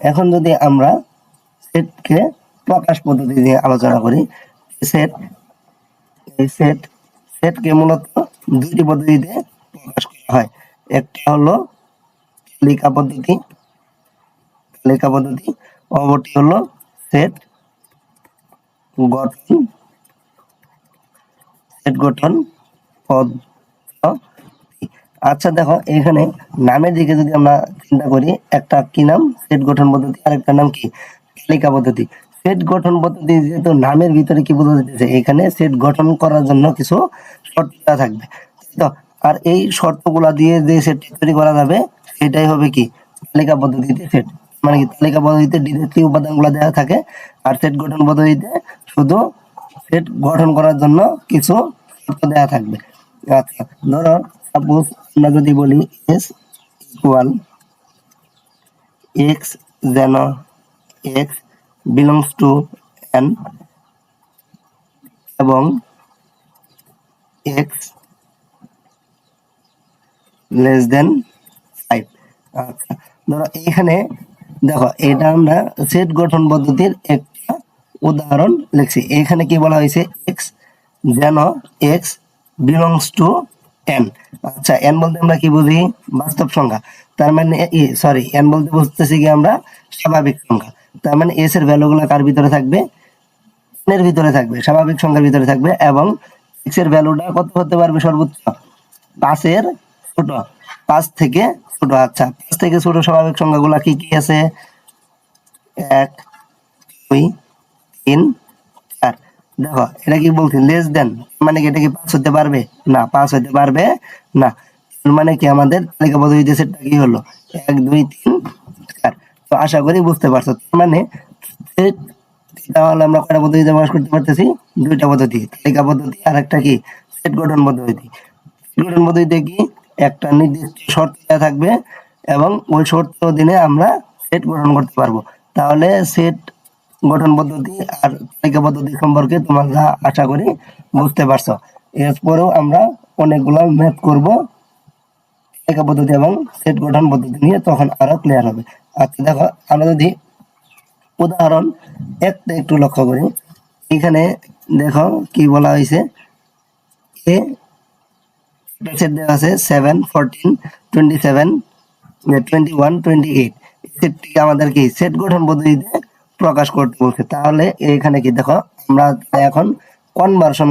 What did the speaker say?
এখন যদি আমরা সেটকে প্রকাশ পদ্ধতি নিয়ে আলোচনা করি সেট, এই সেট, সেটকে মূলত দুইটি পদ্ধতিতে প্রকাশ করা হয়। একটা হলো তালিকা পদ্ধতি তালিকা পদ্ধতি, অপরটি হলো সেট গঠন সেট গঠন পদ্ধতি। আচ্ছা দেখো, এখানে নামের দিকে যদি আমরা চিন্তা করি, একটা কি নাম? সেট গঠন পদ্ধতি আর একটা নাম কি? তালিকা পদ্ধতি। সেট গঠন পদ্ধতি যেহেতু নামের ভিতরে কি বোঝা যাচ্ছে? এখানে সেট গঠন করার জন্য কিছু শর্ত থাকবে। তো, আর এই শর্তগুলা দিয়ে যে সেট তৈরি করা যাবে, সেটাই হবে কি? তালিকা পদ্ধতিতে সেট। মানে কি? তালিকা পদ্ধতিতে ডিরেক্টলি উপাদানগুলো দেওয়া থাকে, আর সেট গঠন পদ্ধতিতে শুধু সেট গঠন করার জন্য কিছু শর্ত দেওয়া থাকবে। আচ্ছা ধরো সাপোজ আমরা যদি বলি এস ইকুয়াল এক্স যেন এক্স বিলংস টু এন এবং এক্স লেস দেন ফাইভ আচ্ছা ধরো এইখানে দেখো, এটা আমরা সেট গঠন পদ্ধতির একটা উদাহরণ লিখছি। এখানে কি বলা হয়েছে? এক্স যেন এক্স বিলংস টু এন আচ্ছা এন বলতে আমরা কি বুঝি? বাস্তব সংখ্যা। তার মানে সরি এন বলতে বুঝতেছি কি আমরা? স্বাভাবিক সংখ্যা। তার মানে এস এর ভ্যালুগুলো কার ভিতরে থাকবে? এর ভিতরে থাকবে, স্বাভাবিক সংখ্যার ভিতরে থাকবে এবং x এর ভ্যালুটা কত হতে পারবে সর্বোচ্চ? পাঁচের ছোট, পাঁচ থেকে ছোট। আচ্ছা পাঁচ থেকে ছোট স্বাভাবিক সংখ্যাগুলো কি কি আছে? এক দুই তিন চার দেখো, এটা কি বলছি? লেস দেন মানে কি এটা কি পাঁচ হতে পারবে? না পাঁচ হতে পারবে না। মানে কি আমাদের তালিকা পদ্ধতিতে সেটা কি হলো? এক, দুই, তিন, চার। তো আশা করি বুঝতে পারছ। মানে তাহলে আমরা কয়টা পদ্ধতিতে প্রকাশ করতে পারতেছি? দুইটা পদ্ধতি। তালিকা পদ্ধতি আর একটা কি? সেট গঠন পদ্ধতি। গঠন পদ্ধতিতে কি? একটা নির্দিষ্ট শর্ত দেওয়া থাকবে এবং ওই শর্ত অধীনে আমরা সেট গঠন করতে পারব। তাহলে সেট গঠন পদ্ধতি আর তালিকা পদ্ধতি সম্পর্কে তোমরা আশা করি বুঝতে পারছ। এরপরেও আমরা অনেকগুলো ম্যাথ করব। তালিকা পদ্ধতি এবং সেট গঠন পদ্ধতি নিয়ে তখন আরও ক্লিয়ার হবে। আচ্ছা দেখো, আমরা যদি উদাহরণ একটা একটু লক্ষ্য করি। এখানে দেখো কি বলা হয়েছে? এ সেট দেওয়া আছে seven fourteen twenty seven twenty one twenty eight সেটটি আমাদের কি? সেট গঠন পদ্ধতিতে প্রকাশ করতে বলছে তাহলে এখানে কি দেখো আমরা এখন কনভার্সন